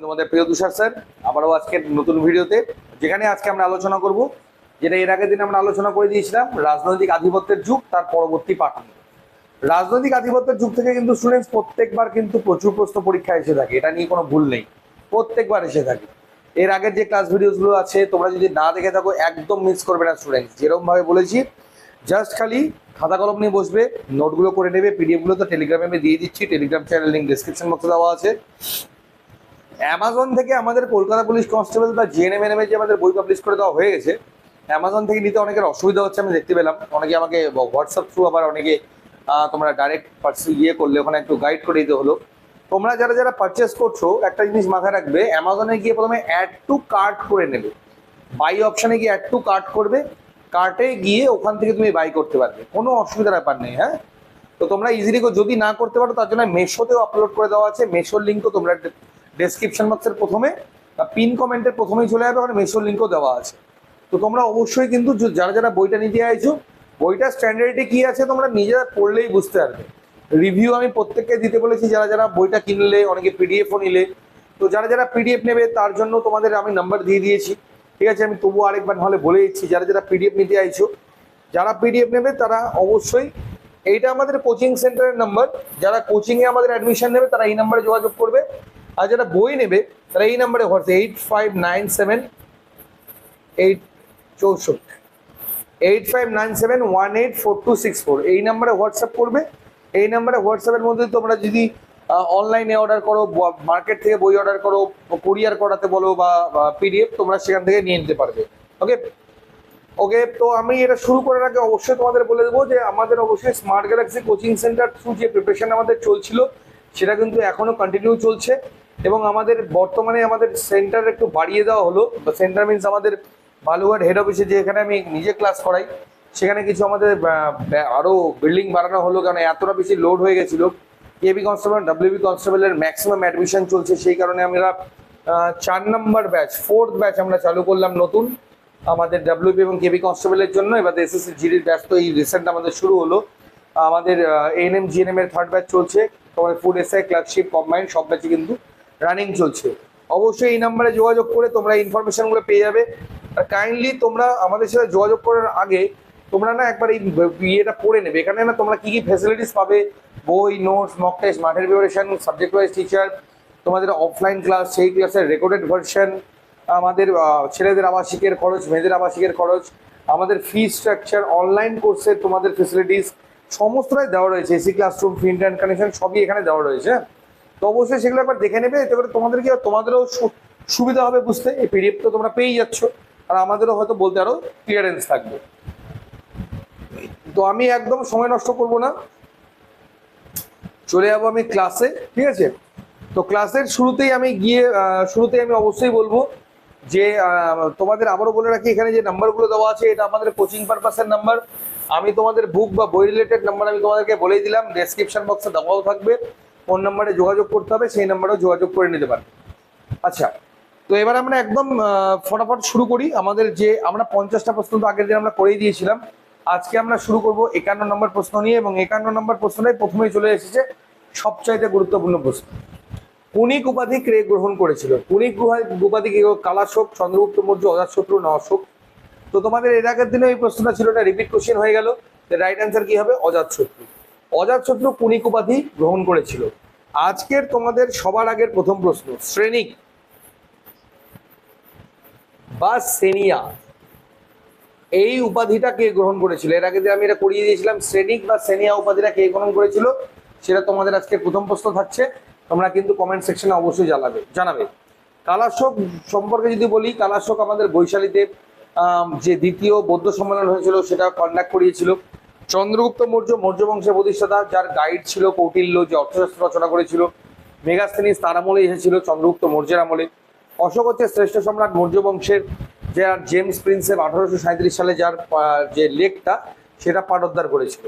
তোমাদের প্রিয় তুষার স্যার, আবারও আজকের নতুন ভিডিওতে, যেখানে আজকে আমরা আলোচনা করব, যেটা এর আগের দিন আমরা আলোচনা করে দিয়েছিলাম, রাজনৈতিক আধিপত্যের যুগ, তার পরবর্তী পাঠ রাজনৈতিক আধিপত্যের যুগ থেকে কিন্তু স্টুডেন্টস প্রত্যেকবার কিন্তু প্রচুর প্রশ্ন পরীক্ষা এসে থাকে, এটা নিয়ে কোনো ভুল নেই, প্রত্যেকবার এসে থাকে। এর আগের যে ক্লাস ভিডিওসগুলো আছে, তোমরা যদি না দেখে থাকো, একদম মিস করবে না স্টুডেন্টস যেরকম ভাবে বলেছি জাস্ট খালি খাতা কলম নিয়ে বসবে নোটগুলো করে নেবে পিডিএফগুলো তো টেলিগ্রামে আমি দিয়ে দিচ্ছি টেলিগ্রাম চ্যানেল লিঙ্ক ডিসক্রিপশন বক্সে দেওয়া আছে। অ্যামাজন থেকে আমাদের কলকাতা পুলিশ কনস্টেবল বা জিএনএমএনএম যে আমাদের বই পাবলিশ করে দেওয়া হয়ে গেছে অ্যামাজন থেকে নিতে অনেকের অসুবিধা হচ্ছে, আমি দেখতে পেলাম। অনেকে আমাকে হোয়াটসঅ্যাপ থ্রু আবার অনেকে তোমরা ডাইরেক্ট পার্সি ইয়ে করলে, ওখানে একটু গাইড করে দিতে হলো। তোমরা যারা যারা পারচেস করছ, একটা জিনিস মাথায় রাখবে অ্যামাজনে গিয়ে প্রথমে অ্যাড টু কার্ট করে নেবে। বাই অপশানে গিয়ে অ্যাড টু কার্ট করবে কার্টে গিয়ে ওখান থেকে তুমি বাই করতে পারবে। কোনো অসুবিধার ব্যাপার নেই হ্যাঁ? তো তোমরা ইজিলি যদি না করতে পারো, তার জন্য মেশোতেও আপলোড করে দেওয়া আছে। মেশোর লিঙ্কও তোমরা ডেসক্রিপশন বক্সের প্রথমে বা পিন কমেন্টের প্রথমেই চলে যাবে, ওখানে মেশোর লিঙ্কও দেওয়া আছে। তো তোমরা অবশ্যই কিন্তু যারা যারা বইটা নিতে চাইছো, বইটার স্ট্যান্ডার্ডে কি আছে তোমরা নিজেরা পড়লেই বুঝতে পারবে। রিভিউ আমি প্রত্যেককে দিতে বলেছি, যারা যারা বইটা কিনলে, অনেকে পিডিএফও নিলে। তো যারা যারা পিডিএফ নেবে, তার জন্য তোমাদের আমি নাম্বার দিয়ে দিয়েছি। ঠিক আছে, আমি তবুও আরেকবার হলে বলে দিচ্ছি, যারা যারা পিডিএফ নিতে চাইছো, যারা পিডিএফ নেবে, তারা অবশ্যই এইটা আমাদের কোচিং সেন্টারের নাম্বার যারা কোচিংয়ে আমাদের অ্যাডমিশন নেবে, তারা এই নাম্বারে যোগাযোগ করবে। আর যারা বই নেবে, তারা এই নাম্বারে WhatsApp eight five nine seven eight চৌষট্টি। Eight five nine seven one eight four two six four এই নাম্বারে হোয়াটসঅ্যাপ করবে। এই নাম্বারে হোয়াটসঅ্যাপের মধ্যে তোমরা যদি অনলাইনে অর্ডার করো মার্কেট থেকে বই অর্ডার করো কুরিয়ার করাতে বলো, বা পিডিএফ তোমরা সেখান থেকে নিয়ে নিতে পারবে। ওকে ওকে তো আমি এটা শুরু করার আগে অবশ্যই তোমাদের বলে দেবো যে, আমাদের অবশ্যই smart galaxy coaching centre through যে প্রিপারেশন আমাদের চলছিল, সেটা কিন্তু এখনও কন্টিনিউ চলছে। এবং আমাদের বর্তমানে আমাদের সেন্টার একটু বাড়িয়ে দেওয়া হলো। সেন্টার মিনস আমাদের বালুঘাট হেড অফিসে যেখানে আমি নিজে ক্লাস করাই সেখানে কিছু আমাদের আহ, ব্যা- আরও বিল্ডিং বাড়ানো হলো কারণ এতটা বেশি লোড হয়ে গেছিল। কেবি কনস্টেবল ডাব্লিউবি কনস্টেবলের ম্যাক্সিমাম অ্যাডমিশন চলছে সেই কারণে আমরা চার নম্বর ব্যাচ ফোর্থ ব্যাচ আমরা চালু করলাম নতুন। আমাদের ডাব্লিউপি এবং কেবি কনস্টেবলের জন্য এবার এসএসসি জিডির ব্যাচ তো এই রিসেন্ট আমাদের শুরু হলো। আমাদের এএনএম জিএনএম এর থার্ড ব্যাচ চলছে। তোমাদের ফুড এসআই ক্লার্কশিপ কম্বাইন সব ব্যাচে কিন্তু রানিং চলছে। অবশ্যই এই নাম্বারে যোগাযোগ করে তোমরা ইনফরমেশনগুলো পেয়ে যাবে। আর কাইন্ডলি তোমরা আমাদের সাথে যোগাযোগ করার আগে তোমরা না একবার এই ইয়েটা পড়ে নেবে। এখানে না তোমরা কি কি ফ্যাসিলিটিস পাবে? বই নোটস মক টেস্ট মাঠের প্রিপারেশন সাবজেক্ট ওয়াইজ টিচার তোমাদের অফলাইন ক্লাস সেই ক্লাসের রেকর্ডেড ভার্সন আমাদের ছেলেদের আবাসিকের খরচ, মেয়েদের আবাসিকের খরচ, আমাদের ফি স্ট্রাকচার অনলাইন কোর্সের তোমাদের ফেসিলিটিস সমস্তটাই দেওয়া রয়েছে। AC classroom fee internet connection সবই এখানে দেওয়া রয়েছে? তো অবশ্যই সেগুলো একবার দেখে নেবে, এতে করে তোমাদের কি তোমাদেরও সুবিধা হবে বুঝতে। এই পিডিএফ তো তোমরা পেয়েই যাচ্ছ, আর আমাদেরও হয়তো বলতে আরও ক্লিয়ারেন্স থাকবে। তো আমি একদম সময় নষ্ট করব না। চলে যাব আমি ক্লাসে ঠিক আছে? তো ক্লাসের শুরুতেই আমি গিয়ে শুরুতেই আমি অবশ্যই বলব যে তোমাদের আবারও বলে রাখি, এখানে যে নাম্বারগুলো দেওয়া আছে, এটা আমাদের কোচিং পারপাসের নাম্বার। আমি তোমাদের বুক বা বই রিলেটেড নাম্বার আমি তোমাদেরকে বলেই দিলাম ডেসক্রিপশন বক্সে দেওয়াও থাকবে। কোন নাম্বারে যোগাযোগ করতে হবে, সেই নাম্বারেও যোগাযোগ করে নিতে পারবে। আচ্ছা তো এবার আমরা একদম ফটাফট শুরু করি। আমাদের যে আমরা পঞ্চাশটা প্রশ্ন তো আগের দিন আমরা করেই দিয়েছিলাম। আজকে আমরা শুরু করব একান্ন নম্বর প্রশ্ন নিয়ে এবং একান্ন নম্বর প্রশ্নটাই প্রথমেই চলে এসেছে সবচাইতে গুরুত্বপূর্ণ প্রশ্ন। কুণিক উপাধি কে গ্রহণ করেছিল? কুণিক উপাধি কে কালাশোক চন্দ্রগুপ্ত মৌর্য অজাতশত্রু নশোক তো তোমাদের এর আগের দিনে এই প্রশ্নটা ছিল এটা রিপিট কোশ্চেন হয়ে গেল। রাইট অ্যান্সার কি হবে? অজাতশত্রু অজাতশত্রু কুণিক উপাধি গ্রহণ করেছিল। আজকের তোমাদের সবার আগের প্রথম প্রশ্ন, শ্রেণিক বা সেনিয়া। এই উপাধিটা কে গ্রহণ করেছিল? এর আগে যে আমি এটা করিয়ে দিয়েছিলাম, শ্রেণিক বা সেনিয়া উপাধিটা কে গ্রহণ করেছিল, সেটা তোমাদের আজকে প্রথম প্রশ্ন থাকছে। তোমরা কিন্তু কমেন্ট সেকশনে অবশ্যই জানাবে জানাবে। কালাশোক সম্পর্কে যদি বলি, কালাশোক আমাদের বৈশালীতে যে দ্বিতীয় বৌদ্ধ সম্মেলন হয়েছিল, সেটা কন্ডাক্ট করিয়েছিল। চন্দ্রগুপ্ত মৌর্য মৌর্য বংশের প্রতিষ্ঠাতা, যার গাইড ছিল কৌটিল্য, যে অর্থশাস্ত্র রচনা করেছিল মেগাস্তেনিস তার আমলে এসেছিল চন্দ্রগুপ্ত মৌর্যের আমলে। অশোক হচ্ছে শ্রেষ্ঠ সম্রাট মৌর্য বংশের যার জেমস প্রিন্সেপ আঠারোশো সাঁত্রিশ সালে যার যে লেকটা, সেটা পাঠোদ্ধার করেছিল।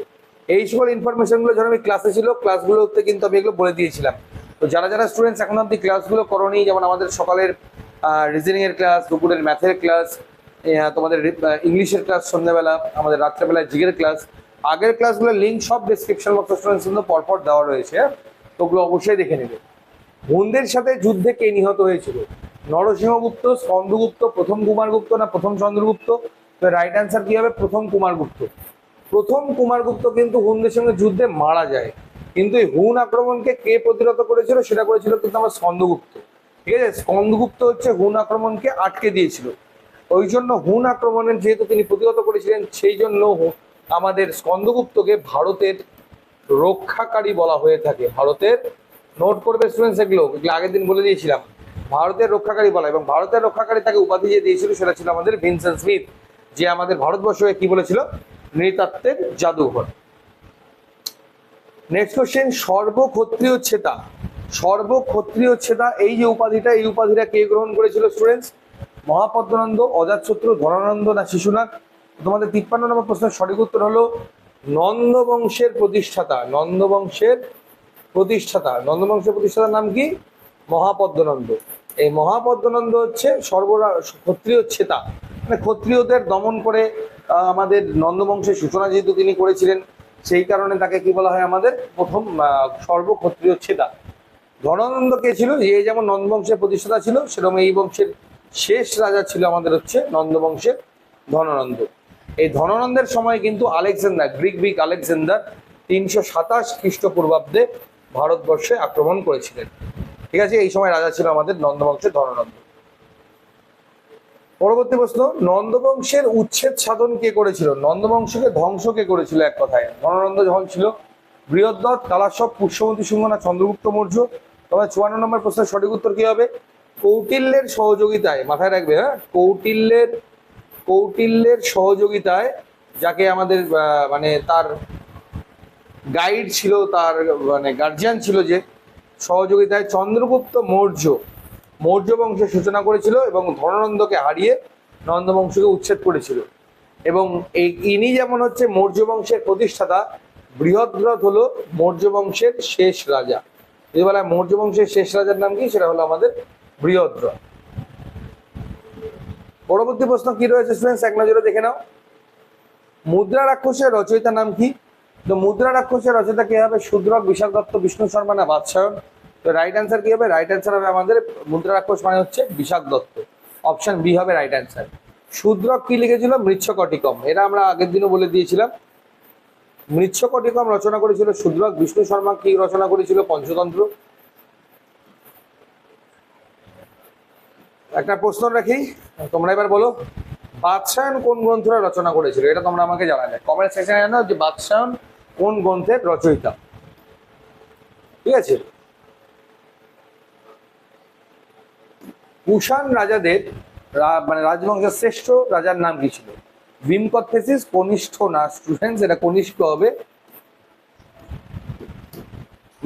এই সকল ইনফরমেশনগুলো যখন আমি ক্লাসে ছিল ক্লাসগুলোতে কিন্তু আমি এগুলো বলে দিয়েছিলাম। তো যারা যারা স্টুডেন্টস এখন অব্দি ক্লাসগুলো করনি, যেমন আমাদের সকালের রিজনিং এর ক্লাস দুপুরের ম্যাথের ক্লাস তোমাদের ইংলিশের ক্লাস সন্ধ্যাবেলা, আমাদের রাত্রেবেলায় জিগের ক্লাস আগের ক্লাসগুলোর লিঙ্ক সব ডিসক্রিপশন বক্স স্টুডেন্টস কিন্তু পরপর দেওয়া রয়েছে ওগুলো অবশ্যই দেখে নেবে। হুনদের সাথে যুদ্ধে কে নিহত হয়েছিল? নরসিংহগুপ্ত, স্কন্দগুপ্ত, প্রথম কুমারগুপ্ত না প্রথম চন্দ্রগুপ্ত? রাইট অ্যান্সার কি হবে? প্রথম কুমারগুপ্ত। প্রথম কুমারগুপ্ত কিন্তু হুনদের সঙ্গে যুদ্ধে মারা যায়। কিন্তু এই হুন আক্রমণকে কে প্রতিরোধ করেছিল? সেটা করেছিল কিন্তু আমার স্কন্দগুপ্ত। ঠিক আছে? স্কন্দগুপ্ত হচ্ছে হুন আক্রমণকে আটকে দিয়েছিল। ওই জন্য হুন আক্রমণের যেহেতু তিনি প্রতিহত করেছিলেন, সেই জন্য আমাদের স্কন্দগুপ্তকে ভারতের রক্ষাকারী বলা হয়ে থাকে। ভারতের নোট করবে স্টুডেন্টস এগুলো আগের দিন বলে দিয়েছিলাম। ভারতের রক্ষাকারী বলা, এবং ভারতের রক্ষাকারী তাকে উপাধি যে দিয়েছিল সেটা ছিল আমাদের ভিনসেন্ট স্মিথ, যে আমাদের ভারতবর্ষকে কি বলেছিল? নৃতাত্ত্বের জাদুঘর। Next question সর্বক্ষত্রিয় ছেতা। সর্বক্ষত্রিয় ছেতা, এই যে উপাধিটা, এই উপাধিটা কে গ্রহণ করেছিল স্টুডেন্টস মহাপদ্মানন্দ, অজাতশত্রু, ধনানন্দ না শিশুনাথ? তোমাদের তিপ্পান্ন নম্বর প্রশ্নের সঠিক উত্তর হলো নন্দবংশের প্রতিষ্ঠাতা নন্দবংশের প্রতিষ্ঠাতা। নন্দবংশের প্রতিষ্ঠাতার নাম কি? মহাপদ্মনন্দ। এই মহাপদ্মনন্দ হচ্ছে সর্বরা, ক্ষত্রিয় ছেতা মানে ক্ষত্রিয়দের দমন করে আমাদের নন্দবংশের সূচনা যেহেতু তিনি করেছিলেন, সেই কারণে তাকে কি বলা হয় আমাদের? প্রথম সর্বক্ষত্রিয় ছেতা ধনানন্দ কে ছিল? যে যেমন নন্দবংশের প্রতিষ্ঠাতা ছিল, সেরকম এই বংশের শেষ রাজা ছিল আমাদের হচ্ছে নন্দবংশের ধনানন্দ। এই ধনানন্দের সময় কিন্তু আলেকজান্ডার, গ্রিক গ্রিক আলেকজান্ডার তিনশো সাতাশ খ্রিস্টপূর্বাব্দে ভারতবর্ষে আক্রমণ করেছিলেন। ঠিক আছে, এই সময় রাজা ছিল আমাদের নন্দবংশের ধনানন্দ। পরবর্তী প্রশ্ন, নন্দবংশের উচ্ছেদ সাধন কে করেছিল? নন্দবংশকে ধ্বংস কে করেছিল এক কথায়? ধনানন্দ যখন ছিল, বৃহদ্রথ, কালাসব পুষ্যমতী সিংহ না চন্দ্রগুপ্ত মৌর্য? তবে চুয়ান্ন নম্বর প্রশ্নের সঠিক উত্তর কি হবে? কৌটিল্যের সহযোগিতায়, মাথায় রাখবে হ্যাঁ? কৌটিল্যের কৌটিল্যের সহযোগিতায় যাকে আমাদের মানে তার গাইড ছিল, তার মানে গার্জিয়ান ছিল যে, সহযোগিতায় চন্দ্রগুপ্ত মৌর্য মৌর্য বংশের সূচনা করেছিল এবং ধনানন্দকে হারিয়ে নন্দবংশকে উচ্ছেদ করেছিল। এবং এই, ইনি যেমন হচ্ছে মৌর্য বংশের প্রতিষ্ঠাতা, বৃহদ্রথ হলো মৌর্য বংশের শেষ রাজা। যদি বলা মৌর্য বংশের শেষ রাজার নাম কি? সেটা হলো আমাদের বৃহদ্রথ। পরবর্তী প্রশ্ন কি রয়েছে স্টুডেন্টস এক নজরে দেখে নাও। মুদ্রা রাক্ষসের রচয়িতার নাম কি? তো মুদ্রা রাক্ষসের রচয়িতা কি হবে? শূদ্রক বিশাল দত্ত, বিষ্ণু শর্মা না বাদশায়ন তো রাইট অ্যান্সার কি হবে? রাইট অ্যান্সার হবে আমাদের মুদ্রা রাক্ষস মানে হচ্ছে বিশাখ দত্ত। অপশন বি হবে রাইট অ্যান্সার শূদ্রক কি লিখেছিল? মৃচ্ছকটিকম। এটা আমরা আগের দিনও বলে দিয়েছিলাম। মৃচ্ছকটিকম রচনা করেছিল শূদ্রক বিষ্ণু শর্মা কি রচনা করেছিল? পঞ্চতন্ত্র। একটা প্রশ্ন রাখি, তোমরা এবার বলো বাদশায়ন কোন গ্রন্থটা রচনা করেছিল? এটা তোমরা আমাকে জানাবে কমেন্ট সেকশনে জানাও যে বাদশায়ন কোন গ্রন্থের রচয়িতা ঠিক আছে? কুষাণ রাজাদের মানে রাজবংশের শ্রেষ্ঠ রাজার নাম কি ছিল? ভীমকথেসিস কনিষ্ঠ না স্টুডেন্টস, এটা কনিষ্ঠ হবে।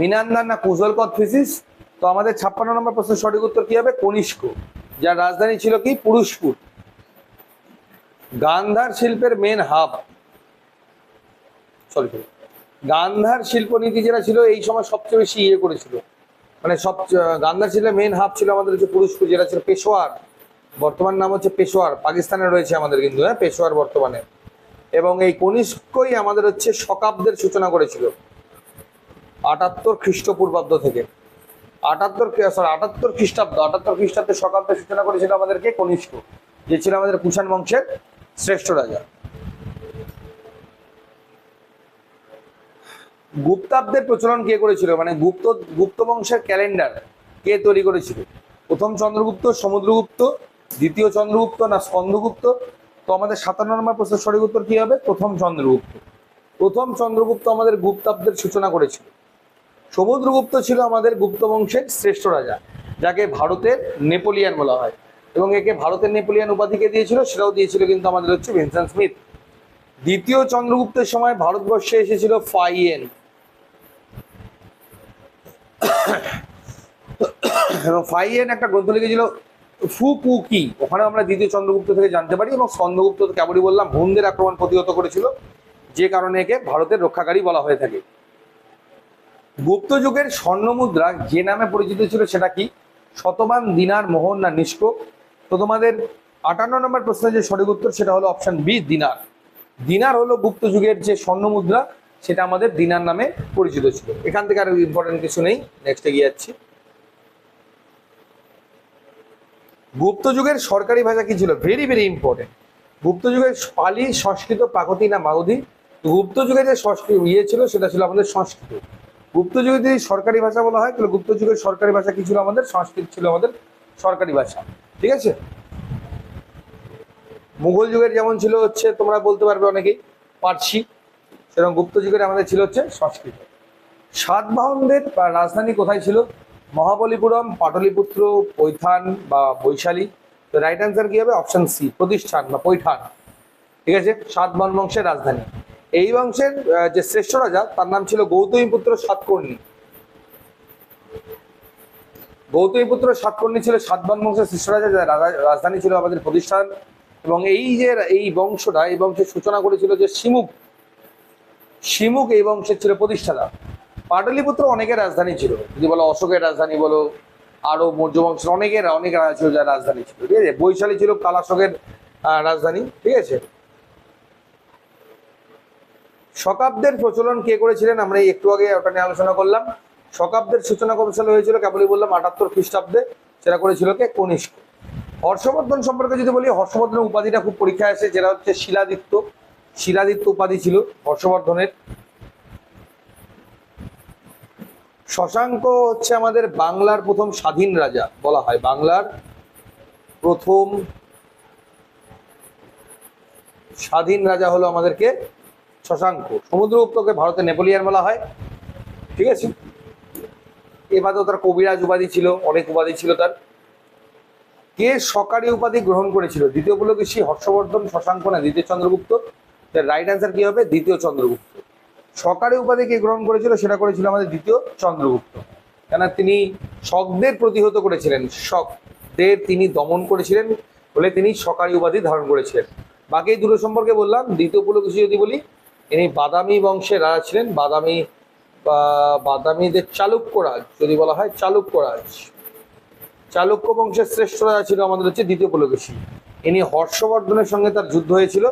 মিনান্দার না কুশল কথেসিস তো আমাদের ছাপ্পান্ন নম্বর প্রশ্নের সঠিক উত্তর কি হবে? কনিষ্ক যার রাজধানী ছিল কি? পুরুষপুর। গান্ধার শিল্পের মেন হাব সরি গান্ধার শিল্পনীতি যেটা ছিল, এই সময় সবচেয়ে বেশি ইয়ে করেছিল। মানে সব গান্ধার শিল্পের মেন হাব ছিল আমাদের হচ্ছে পুরুষপুর, যেটা ছিল পেশোয়ার। বর্তমান নাম হচ্ছে পেশোয়ার। পাকিস্তানে রয়েছে আমাদের কিন্তু হ্যাঁ পেশোয়ার বর্তমানে। এবং এই কনিষ্কই আমাদের হচ্ছে শকাব্দের সূচনা করেছিল। আটাত্তর খ্রিস্টপূর্বাব্দ থেকে। আটাত্তর সরি আটাত্তর খ্রিস্টাব্দ, আটাত্তর খ্রিস্টাব্দে শকাব্দের সূচনা করেছিল আমাদেরকে কনিষ্ঠ, যে ছিল আমাদের কুষাণ বংশের শ্রেষ্ঠ রাজা। গুপ্তাব্দের প্রচলন কে করেছিল? মানে গুপ্ত গুপ্ত বংশের ক্যালেন্ডার কে তৈরি করেছিল? প্রথম চন্দ্রগুপ্ত, সমুদ্রগুপ্ত, দ্বিতীয় চন্দ্রগুপ্ত না স্কন্দগুপ্ত তো আমাদের সাতান্ন নম্বর প্রশ্নের সঠিক উত্তর কি হবে? প্রথম চন্দ্রগুপ্ত। প্রথম চন্দ্রগুপ্ত আমাদের গুপ্তাব্দের সূচনা করেছিল। সমুদ্রগুপ্ত ছিল আমাদের গুপ্ত বংশের শ্রেষ্ঠ রাজা, যাকে ভারতের নেপোলিয়ান বলা হয়। এবং একে ভারতের নেপোলিয়ান উপাধিকে দিয়েছিল, সেটাও দিয়েছিল কিন্তু আমাদের হচ্ছে ভিনসেন্ট স্মিথ। দ্বিতীয় চন্দ্রগুপ্তের সময় ভারতবর্ষে এসেছিল ফাইয়েন। এবং ফাইয়েন একটা গ্রন্থ লিখেছিল ফু পু কি ওখানে আমরা দ্বিতীয় চন্দ্রগুপ্ত থেকে জানতে পারি এবং চন্দ্রগুপ্ত কেবলই বললাম, হুনদের আক্রমণ প্রতিহত করেছিল, যে কারণে একে ভারতের রক্ষাকারী বলা হয়ে থাকে। গুপ্ত যুগের স্বর্ণ মুদ্রা যে নামে পরিচিত ছিল সেটা কি? শতমান দিনার মোহন না নিষ্ক তো তোমাদের আটান্ন নম্বর প্রশ্নের যে সঠিক উত্তর সেটা হলো অপশন বি দিনার। দিনার হলো গুপ্ত যুগের যে স্বর্ণ মুদ্রা, সেটা আমাদের দিনার নামে পরিচিত ছিল। এখান থেকে আর ইম্পর্টেন্ট কিছু নেই। নেক্সটে গিয়ে যাচ্ছি। গুপ্ত যুগের সরকারি ভাষা কি ছিল? ভেরি ভেরি ইম্পর্টেন্ট গুপ্ত যুগের পালি, সংস্কৃত প্রাকৃতি না মাগধী গুপ্ত যুগে যে সংস্কৃত ইয়ে ছিল, সেটা ছিল আমাদের সংস্কৃত। গুপ্ত যুগে যদি সরকারি ভাষা বলা হয়, তাহলে গুপ্ত যুগের সরকারি ভাষা কি ছিল আমাদের? সংস্কৃত ছিল আমাদের সরকারি ভাষা। ঠিক আছে? মুঘল যুগের যেমন ছিল হচ্ছে, তোমরা বলতে পারবে অনেকেই, পার্সি। সেরকম গুপ্ত যুগের আমাদের ছিল হচ্ছে সংস্কৃত। সাতবাহনদের রাজধানী কোথায় ছিল? মহাবলীপুরম, পাটলিপুত্র, পৈথান বা বৈশালী। তো রাইট অ্যান্সার কি হবে? অপশন সি প্রতিষ্ঠান বা পৈঠান। ঠিক আছে? সাতবাহন বংশের রাজধানী। এই বংশের যে শ্রেষ্ঠ রাজা, তার নাম ছিল গৌতমীপুত্র সাতকর্ণী। গৌতমীপুত্র সাতকর্ণী ছিল সাতবাহন বংশের শ্রেষ্ঠ রাজা, যার রাজা- রাজধানী ছিল আমাদের প্রতিষ্ঠান। এবং এই যে, এই বংশটা, এই বংশের সূচনা করেছিল যে শিমুক। শিমুক এই বংশের ছিল প্রতিষ্ঠাতা। পাটলিপুত্র অনেকের রাজধানী ছিল। যদি বলো অশোকের রাজধানী বলো আরও মৌর্য বংশের অনেকের, অনেক রাজা ছিল যার রাজধানী ছিল। ঠিক আছে? বৈশালী ছিল কালাশোকের রাজধানী। ঠিক আছে? শকাব্দের প্রচলন কে করেছিলেন? আমরা একটু আগে ওটা নিয়ে আলোচনা করলাম। শকাব্দের সূচনা কবে হয়েছিল কেবলই বললাম, আটাত্তর খ্রিস্টাব্দে সেটা করেছিল কে? কনিষ্ক। হর্ষবর্ধন সম্পর্কে যদি বলি, হর্ষবর্ধনের উপাধিটা খুব পরীক্ষায় আসে, যেটা হচ্ছে শিলাদিত্য। শিলাদিত্য উপাধি ছিল হর্ষবর্ধনের। শশাঙ্ক হচ্ছে আমাদের বাংলার প্রথম স্বাধীন রাজা, বলা হয়। বাংলার প্রথম স্বাধীন রাজা হলো আমাদেরকে শশাঙ্ক। সমুদ্রগুপ্তকে ভারতের নেপোলিয়ান বলা হয়। ঠিক আছে? এবারেও তার কবিরাজ উপাধি ছিল, অনেক উপাধি ছিল তার। কে সকারি উপাধি গ্রহণ করেছিল? দ্বিতীয় পুলকেশী হর্ষবর্ধন শশাঙ্ক না, দ্বিতীয় চন্দ্রগুপ্ত? রাইট অ্যান্সার কি হবে? দ্বিতীয় চন্দ্রগুপ্ত। সকারি উপাধি কে গ্রহণ করেছিল? সেটা করেছিল আমাদের দ্বিতীয় চন্দ্রগুপ্ত। কেন তিনি শকদের প্রতিহত করেছিলেন। শকদের তিনি দমন করেছিলেন বলে তিনি সকারি উপাধি ধারণ করেছিলেন। বাকি দুটো সম্পর্কে বললাম। দ্বিতীয় পুলকেশী যদি বলি ইনি বাদামি বংশের রাজা ছিলেন, বাদামি বাদামিদের চালুক্য রাজ যদি বলা হয় চালুক্য রাজ চালুক্য বংশের শ্রেষ্ঠ রাজা ছিল আমাদের হচ্ছে দ্বিতীয় পুলকেশী। ইনি হর্ষবর্ধনের সঙ্গে তার যুদ্ধ হয়েছিল,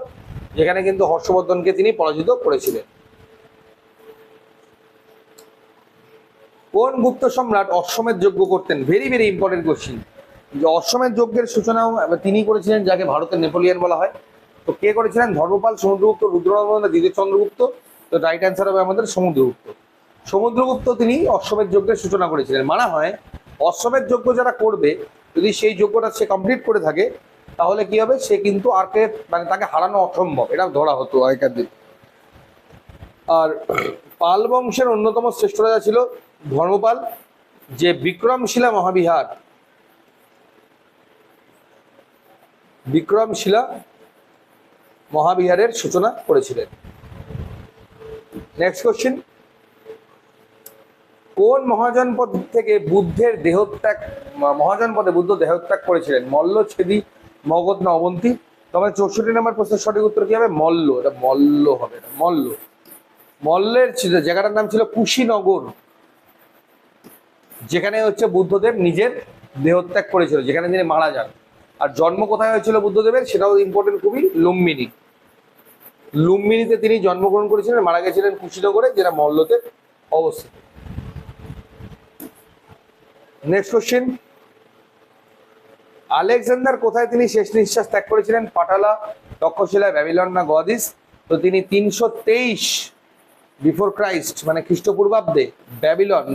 যেখানে কিন্তু হর্ষবর্ধনকে তিনি পরাজিত করেছিলেন। কোন গুপ্ত সম্রাট অশ্বমেধ যজ্ঞ করতেন? ভেরি ভেরি ইম্পর্টেন্ট কোশ্চিন যে অশ্বমেধ যজ্ঞের সূচনাও তিনি করেছিলেন, যাকে ভারতের নেপোলিয়ান বলা হয়। তো কে করেছিলেন? ধর্মপাল, সমুদ্রগুপ্ত, রুদ্রনারায়ণ দ্বিতীয় চন্দ্রগুপ্ত, তো রাইট অ্যান্সার হবে আমাদের সমুদ্রগুপ্ত। সমুদ্রগুপ্ত তিনি অশ্বমেধ যজ্ঞের সূচনা করেছিলেন। মানা হয়, অশ্বমেধ যজ্ঞ যারা করবে, যদি সেই যজ্ঞটা সে কমপ্লিট করে থাকে, তাহলে কি হবে? সে কিন্তু আর কে মানে তাকে হারানো অসম্ভব, এটা ধরা হতো আগেকার দিন। আর পাল বংশের অন্যতম শ্রেষ্ঠ রাজা ছিল ধর্মপাল, যে বিক্রমশিলা মহাবিহার, বিক্রমশিলা মহাবিহারের সূচনা করেছিলেন। নেক্সট কোশ্চেন কোন মহাজনপদ থেকে বুদ্ধের দেহত্যাগ, ম- মহাজনপদে বুদ্ধ দেহত্যাগ করেছিলেন? মল্ল, ছেদি, মগধ না অবন্তী? তবে চৌষট্টি নম্বর প্রশ্নের সঠিক উত্তর কি হবে? মল্ল। এটা মল্ল হবে, এটা মল্ল। মল্লের জায়গাটার নাম ছিল কুশীনগর, যেখানে হচ্ছে বুদ্ধদেব নিজের দেহত্যাগ করেছিল, যেখানে তিনি মারা যান। আর জন্ম কোথায় হয়েছিল বুদ্ধদেবের? সেটাও ইম্পর্টেন্ট খুবই লুম্বিনী। লুম্বিনীতে তিনি জন্মগ্রহণ করেছিলেন মারা গেছিলেন কুশীনগরে, যেটা মল্লতে অবস্থিত। নেক্সট কোশ্চেন আলেকজান্ডার কোথায় তিনি শেষ নিঃশ্বাস ত্যাগ করেছিলেন? পাটালা, তক্ষশিলা, ব্যাবিলন না গদিস? তো তিনি তিনশো তেইশ বিফোর ক্রাইস্ট মানে খ্রিস্টপূর্বাব্দে ব্যাবিলন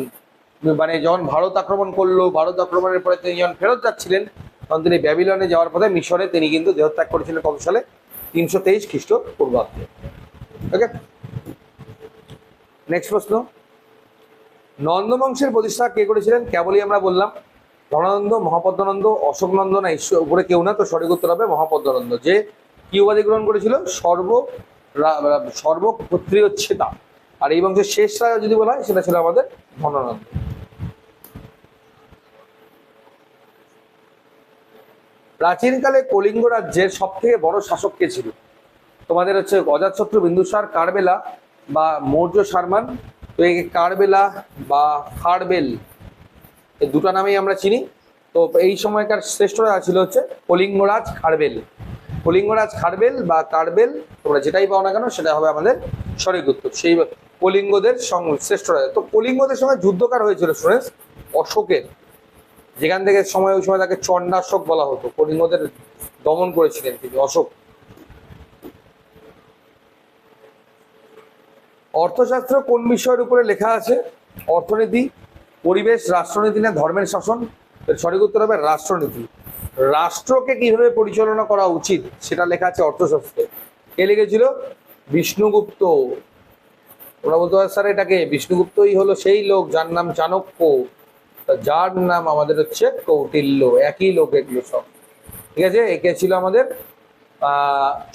মানে যখন ভারত আক্রমণ করল, ভারত আক্রমণের পরে তিনি যখন ফেরত যাচ্ছিলেন, তখন তিনি ব্যাবিলনে যাওয়ার পথে মিশরে তিনি কিন্তু দেহত্যাগ করেছিলেন কত সালে তিনশো তেইশ খ্রিস্টপূর্বাব্দে ওকে নেক্সট প্রশ্ন। নন্দবংশের প্রতিষ্ঠা কে করেছিলেন? কেবলই আমরা বললাম। ধনানন্দ, মহাপদ্মানন্দ, অশোকনন্দ না, ঈশ্বর, উপরে কেউ না, তো সঠিক উত্তর হবে মহাপদ্মানন্দ, যে কি উপাধি গ্রহণ করেছিল? সর্ব সর্বক্ষত্রিয় ছেতা আর এই বংশের শেষ রাজা যদি বলা হয়, সেটা ছিল আমাদের ধনানন্দ। প্রাচীনকালে কলিঙ্গ রাজ্যের সব থেকে বড় শাসক কে ছিল? তোমাদের হচ্ছে অজাতশত্রু বিন্দুসার কারবেলা বা মৌর্য সারমান। তো এই কারবেলা বা খারবেল, এই দুটো নামেই আমরা চিনি। তো এই সময়কার শ্রেষ্ঠ রাজা ছিল হচ্ছে কলিঙ্গরাজ খারবেল। কলিঙ্গরাজ খারবেল বা কারবেল, তোমরা যেটাই পাও না কেন, সেটা হবে আমাদের সঠিক উত্তর। সেই কলিঙ্গদের শ্রেষ্ঠ রাজা তো কলিঙ্গদের সঙ্গে যুদ্ধকার হয়েছিল স্টুডেন্টস অশোকের। যেখান থেকে সময়, ওই সময় তাকে চণ্ডাশোক বলা হতো। কলিঙ্গদের দমন করেছিলেন তিনি, অশোক। অর্থশাস্ত্র কোন বিষয়ের উপরে লেখা আছে? অর্থনীতি, পরিবেশ, রাষ্ট্রনীতি না ধর্মের শাসন? সঠিক উত্তর হবে রাষ্ট্রনীতি। রাষ্ট্রকে কীভাবে পরিচালনা করা উচিত, সেটা লেখা আছে অর্থশাস্ত্রে। কে লিখেছিল? বিষ্ণুগুপ্ত। ওরা বলতে স্যার, এটাকে বিষ্ণুগুপ্তই হলো সেই লোক যার নাম চাণক্য। যার নাম আমাদের হচ্ছে কৌটিল্য, একই লোক এগুলো সব। ঠিক আছে? একে ছিল আমাদের?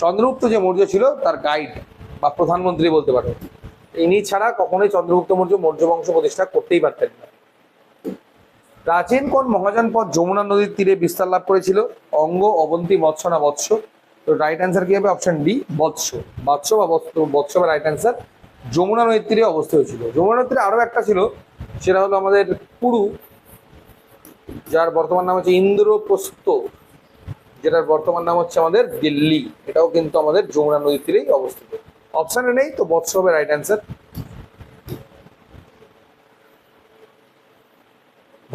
চন্দ্রগুপ্ত যে মৌর্য ছিল, তার গাইড বা প্রধানমন্ত্রী বলতে পারো। ইনি ছাড়া কখনোই চন্দ্রগুপ্ত মৌর্য মৌর্য বংশ প্রতিষ্ঠা করতেই পারতেন না। প্রাচীন কোন মহাজনপদ যমুনা নদীর তীরে বিস্তার লাভ করেছিল? অঙ্গ, অবন্তী, মৎস্য না বৎস? তো রাইট অ্যান্সার কি হবে? অপশন ডি বৎস। বৎস বা বৎস বা রাইট অ্যান্সার যমুনা নদীর তীরে অবস্থিত ছিল। যমুনা নদীর তীরে আরও একটা ছিল সেটা হলো আমাদের পুরু, যার বর্তমান নাম হচ্ছে ইন্দ্রপ্রস্থ, যেটার বর্তমান নাম হচ্ছে আমাদের দিল্লি। এটাও কিন্তু আমাদের যমুনা নদীর তীরেই অবস্থিত। অপশনে নেই, তো বৎস হবে রাইট অ্যান্সার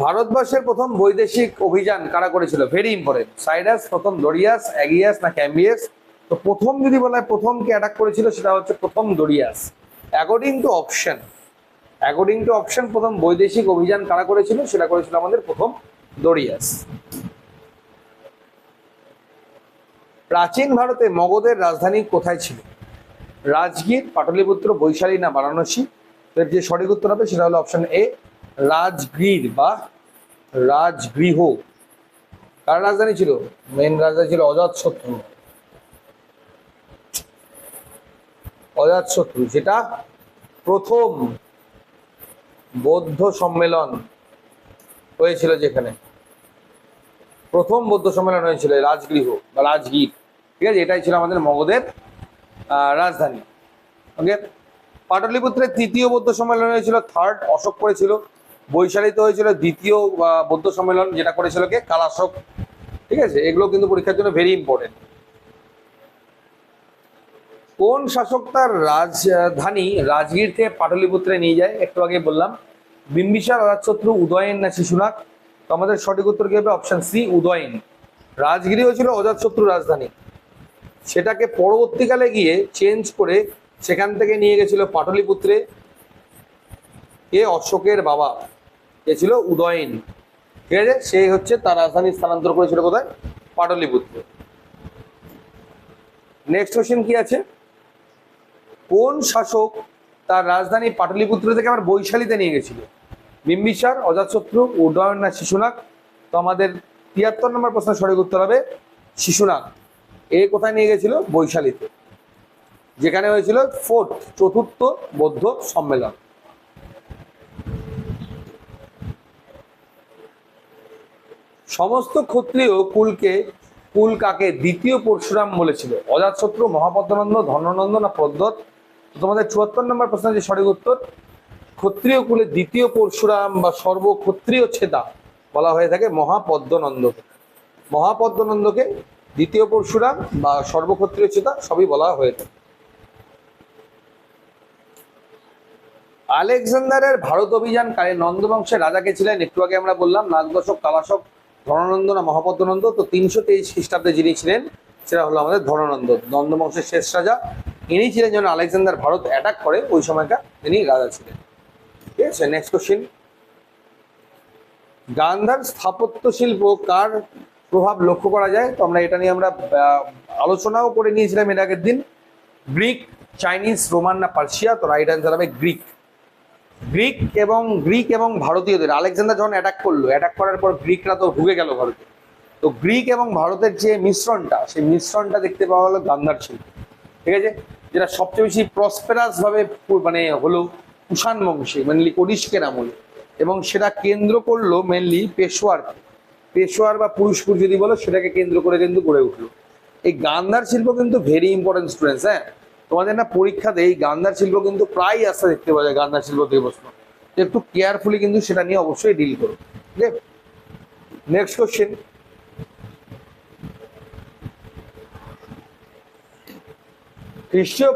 ভারতবর্ষের প্রথম বৈদেশিক অভিযান কারা করেছিল? ভেরি ইম্পর্টেন্ট সাইডাস প্রথম দরিয়াস অ্যাগিয়াস না ক্যাম্বিয়াস তো প্রথম যদি বলা হয়, প্রথম কে অ্যাটাক করেছিল, সেটা হচ্ছে প্রথম Darius according to option according to option প্রথম বৈদেশিক অভিযান কারা করেছিল? সেটা করেছিল আমাদের প্রথম দরিয়াস প্রাচীন ভারতে মগধের রাজধানী কোথায় ছিল? রাজগীর, পাটলিপুত্র, বৈশালী না বারাণসী? এর যে সঠিক উত্তর হবে সেটা হলো অপশন এ রাজগীর বা রাজগৃহ। কার রাজধানী ছিল? মেন রাজধানী ছিল অজাতশত্রু অজাতশত্রু যেটা প্রথম বৌদ্ধ সম্মেলন হয়েছিল যেখানে। প্রথম বৌদ্ধ সম্মেলন হয়েছিল রাজগৃহ বা রাজগীর। ঠিক আছে? এটাই ছিল আমাদের মগধের রাজধানী। ওকে? পাটলিপুত্রের তৃতীয় বৌদ্ধ সম্মেলন হয়েছিল থার্ড অশোক করেছিল, বৈশালীতে হয়েছিল দ্বিতীয় বৌদ্ধ সম্মেলন যেটা করেছিল কে? কালাশোক। ঠিক আছে? এগুলো কিন্তু পরীক্ষার জন্য ভেরি ইম্পর্টেন্ট কোন শাসক তার রাজধানী রাজগীর থেকে পাটলিপুত্রে নিয়ে যায়? একটু আগে বললাম। বিম্বিসার অজাতশত্রু উদয়ন না শিশুনাগ তো আমাদের সঠিক উত্তর কি হবে? Option C Udayan. রাজগিরি হয়েছিল অজাতশত্রু রাজধানী। সেটাকে পরবর্তীকালে গিয়ে চেঞ্জ করে সেখান থেকে নিয়ে গেছিল পাটলিপুত্রে কে? অশোকের বাবা। কে ছিল উদয়ন। ঠিক আছে? সে হচ্ছে তার রাজধানী স্থানান্তর করেছিল কোথায়? পাটলিপুত্রে। নেক্সট কোশ্চেন কি আছে? কোন শাসক তার রাজধানী পাটলিপুত্র থেকে আবার বৈশালীতে নিয়ে গেছিল? বিম্বিসার অজাতশত্রু উদয়ন না শিশুনাগ। তো আমাদের তিয়াত্তর নম্বর প্রশ্ন সঠিক উত্তর হবে শিশুনাগ। এ কোথায় নিয়ে গেছিল? বৈশালীতে। যেখানে হয়েছিল ফোর্থ, চতুর্থ বৌদ্ধ সম্মেলন। সমস্ত ক্ষত্রিয় কুলকে, কুল কাকে দ্বিতীয় পরশুরাম বলেছিল? অজাতশত্রু মহাপদ্মনন্দ, ধর্মনন্দ না প্রদ্যোত? তোমাদের চুয়াত্তর নম্বর প্রশ্নের যে সঠিক উত্তর ক্ষত্রিয় কুলে দ্বিতীয় পরশুরাম বা সর্বক্ষত্রিয় ছেদা বলা হয়ে থাকে মহাপদ্মনন্দকে। মহাপদ্মনন্দকে দ্বিতীয় পরশুরাম বা সর্বক্ষত্রিয় চেতা সবই বলা হয়ে থাকে। আলেকজান্ডারের ভারত অভিযান কালে নন্দবংশের রাজা কে ছিলেন? একটু আগে আমরা বললাম, নাগদশক, কালাশক ধননন্দ না মহাপদ্মনন্দ তো তিনশো তেইশ খ্রিস্টাব্দে যিনি ছিলেন, সেটা হলো আমাদের ধননন্দ, নন্দবংশের শেষ রাজা। ইনি ছিলেন যখন আলেকজান্ডার ভারত অ্যাটাক করে, ওই সময়টা তিনি রাজা ছিলেন। আছে নেক্সট কোশ্চিন গান্ধার স্থাপত্য শিল্প কার প্রভাব লক্ষ্য করা যায়? তো আমরা এটা নিয়ে আমরা আলোচনাও করে নিয়েছিলাম এর আগের দিন। গ্রিক, চাইনিজ, রোমান না পার্সিয়া? তো রাইট অ্যান্সার হবে গ্রিক। গ্রিক এবং গ্রিক এবং ভারতীয়দের, আলেকজান্ডার যখন অ্যাটাক করল অ্যাটাক করার পর গ্রিকরা তো ঢুকে গেল ভারতে। তো গ্রিক এবং ভারতের যে মিশ্রণটা, সেই মিশ্রণটা দেখতে পাওয়া হলো গান্ধার শিল্প। ঠিক আছে? যেটা সবচেয়ে বেশি প্রসপেরাস ভাবে মানে হলো কুষাণ বংশে মেনলি কনিষ্কের আমলে এবং সেটা কেন্দ্র করল মেনলি পেশোয়ার পেশোয়ার বা পুরুষপুর যদি বলো, সেটাকে কেন্দ্র করে কিন্তু গড়ে উঠল। এই গান্ধার শিল্প কিন্তু ভেরি ইম্পর্টেন্ট স্টুডেন্টস হ্যাঁ? তোমাদের না পরীক্ষাতে এই গান্ধার শিল্প কিন্তু প্রায় আসতে দেখতে পাওয়া যায়, গান্ধার শিল্প থেকে প্রশ্ন। একটু কেয়ারফুলি কিন্তু সেটা নিয়ে অবশ্যই ডিল করো। নেক্সট কোশ্চেন খ্রিস্টীয়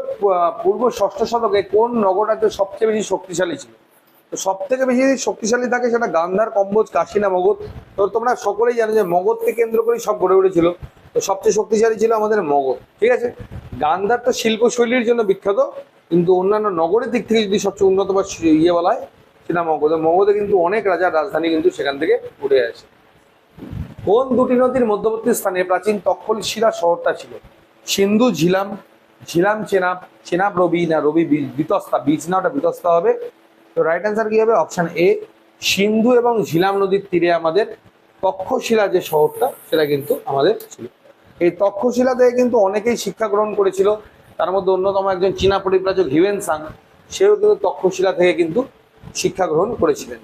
পূর্ব ষষ্ঠ শতকে কোন নগররাজ্য সবচেয়ে বেশি শক্তিশালী ছিল? তো সব থেকে বেশি শক্তিশালী থাকে সেটা গান্ধার, কম্বোজ, কাশিনা, মগধ। তো তোমরা সকলেই জানো যে মগধকে কেন্দ্র করেই সব গড়ে উঠেছিল। তো সবচেয়ে শক্তিশালী ছিল আমাদের মগধ, ঠিক আছে? গান্ধার তো শিল্পশৈলীর জন্য বিখ্যাত, কিন্তু অন্যান্য নগরের দিক থেকে যদি সবচেয়ে উন্নত বা ইয়ে বলা হয়, সেটা মগধ। মগধে কিন্তু অনেক রাজার রাজধানী কিন্তু সেখান থেকে উঠে আসে। কোন দুটি নদীর মধ্যবর্তী স্থানে প্রাচীন তক্ষশিলা শহরটা ছিল? সিন্ধু, ঝিলাম ঝিলাম চেনাব চেনাব রবি না রবি বিতস্তা, বীজ না ওটা বিতস্তা হবে। তো রাইট অ্যান্সার কি হবে? অপশান এ সিন্ধু এবং ঝিলাম নদীর তীরে আমাদের তক্ষশিলা যে শহরটা, সেটা কিন্তু আমাদের ছিল। এই তক্ষশিলা থেকে কিন্তু অনেকেই শিক্ষা গ্রহণ করেছিল। তার মধ্যে অন্যতম একজন চীনা পরিব্রাজক হিউয়েন সাং, সেও কিন্তু তক্ষশিলা থেকে কিন্তু শিক্ষা গ্রহণ করেছিলেন।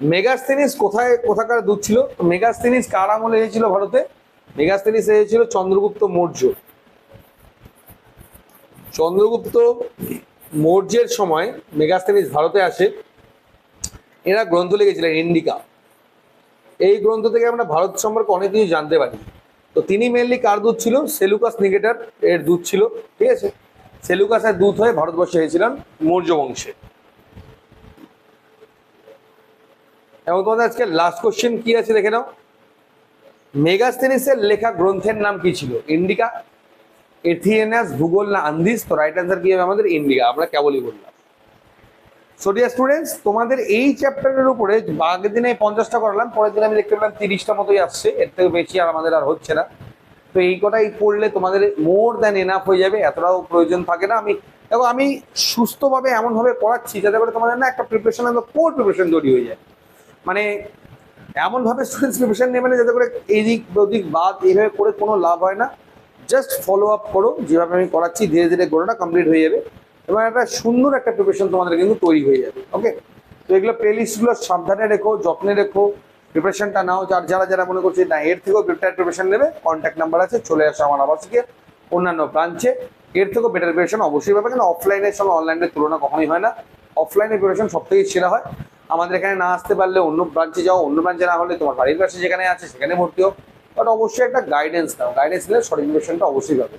মেগাস্তেনিস কোথায়, কোথাকার দূত ছিল? তো মেগাস্তেনিস কার আমলে এসেছিল ভারতে? মেগাস্তেনিস এসেছিল চন্দ্রগুপ্ত মৌর্য। চন্দ্রগুপ্ত মৌর্যের সময় মেগাস্তেনিস ভারতে আসে। এরা গ্রন্থ লিখেছিলেন ইন্ডিকা। এই গ্রন্থ থেকে আমরা ভারত সম্পর্কে অনেক কিছু জানতে পারি। তো তিনি মেনলি কার দুধ ছিল? সেলুকাস নিগেটার এর দূত ছিল, ঠিক আছে? সেলুকাসের দূত হয়ে ভারতবর্ষে এসেছিলেন মৌর্য বংশে। এবং তোমাদের আজকে লাস্ট কোশ্চেন কি আছে দেখে নাও। মেগাস্তেনিসের লেখা গ্রন্থের নাম কি ছিল? ইন্ডিকা, এথিয়েনাস, ভূগোল না আন্দিস? তো রাইট অ্যান্সার কি হবে আমাদের? ইন্ডিকা। আমরা কেবলই বললাম। সো ডিয়ার স্টুডেন্টস তোমাদের এই চ্যাপ্টারের উপরে আগের দিনে পঞ্চাশটা করালাম, পরের দিন আমি দেখতে পেলাম তিরিশটা মতোই আসছে। এর থেকে বেশি আর আমাদের আর হচ্ছে না। তো এই কটাই পড়লে তোমাদের মোর দ্যান এনাফ হয়ে যাবে, এতটাও প্রয়োজন থাকে না। আমি, দেখো, আমি সুস্থভাবে এমনভাবে পড়াচ্ছি যাতে করে তোমাদের না একটা প্রিপারেশন একদম কোর প্রিপারেশন তৈরি হয়ে যায়। মানে এমনভাবে স্টুডেন্টস প্রিপারেশন নেবে না যাতে করে এই দিক ওদিক বাদ এইভাবে করে কোনো লাভ হয় না। জাস্ট ফলো আপ করো, যেভাবে আমি করাচ্ছি, ধীরে ধীরে গোড়াটা কমপ্লিট হয়ে যাবে। এবং একটা সুন্দর একটা প্রিপারেশন তোমাদের কিন্তু তৈরি হয়ে যাবে ওকে তো এগুলো প্লেলিস্টগুলো সাবধানে রেখো, যত্নে রেখো। প্রিপারেশনটা নাও, যার যারা যারা মনে করছে না, এর থেকেও বেটার প্রিপারেশন নেবে কন্ট্যাক্ট নাম্বার আছে, চলে আসো আমার আবাসিকে, অন্যান্য ব্রাঞ্চে এর থেকেও বেটার প্রিপারেশন অবশ্যই পাবে কিন্তু অফলাইনের সঙ্গে অনলাইনের তুলনা কখনোই হয় না। অফলাইনের প্রিপারেশন সব থেকে সেরা হয়। আমাদের এখানে না আসতে পারলে অন্য ব্রাঞ্চে যাও, অন্য ব্রাঞ্চে না হলে তোমার বাড়ির পাশে যেখানে আছে সেখানে ভর্তি হোক বাট অবশ্যই একটা গাইডেন্স নাও গাইডেন্স নিলে প্রিপারেশনটা অবশ্যই পাবে।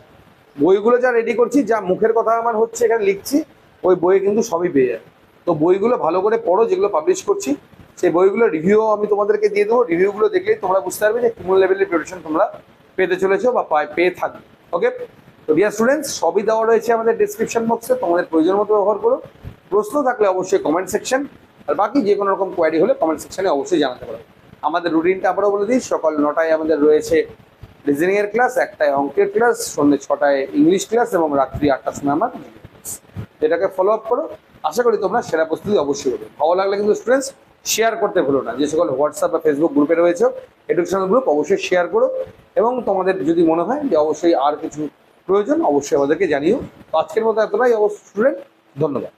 বইগুলো যা রেডি করছি, যা মুখের কথা আমার হচ্ছে এখানে লিখছি, ওই বইয়ে কিন্তু সবই পেয়ে যাবে। তো বইগুলো ভালো করে পড়ো, যেগুলো পাবলিশ করছি, সেই বইগুলো রিভিউ আমি তোমাদেরকে দিয়ে দেবো। রিভিউগুলো দেখলেই তোমরা বুঝতে পারবে যে কোন লেভেলের প্রিপারেশন তোমরা পেতে চলেছো বা পায়- পেয়ে থাকবে। ওকে তো ডিয়ার স্টুডেন্টস সবই দেওয়া রয়েছে আমাদের ডিসক্রিপশন বক্সে তোমাদের প্রয়োজন মতো ব্যবহার করো। প্রশ্ন থাকলে অবশ্যই কমেন্ট সেকশন আর বাকি যে কোনো রকম কোয়ারি হলে কমেন্ট সেকশনে অবশ্যই জানাতে পারো। আমাদের রুটিনটা আবারও বলে দিই, সকাল নটায় আমাদের রয়েছে রিজনিং এর ক্লাস একটায় অঙ্কের ক্লাস সন্ধ্যে ছটায় ইংলিশ ক্লাস এবং রাত্রি আটটার সময় আমার এটাকে ফলো আপ করো। আশা করি তোমরা সেরা প্রস্তুতি অবশ্যই হবে ভালো লাগলে কিন্তু স্টুডেন্টস শেয়ার করতে ভুলো না। যে সকল হোয়াটসঅ্যাপ বা ফেসবুক গ্রুপে রয়েছে এডুকেশনাল গ্রুপ অবশ্যই শেয়ার করো এবং তোমাদের যদি মনে হয় যে অবশ্যই আর কিছু প্রয়োজন, অবশ্যই আমাদেরকে জানিও। আজকের মতো এতটাই। অবশ্যই স্টুডেন্ট ধন্যবাদ।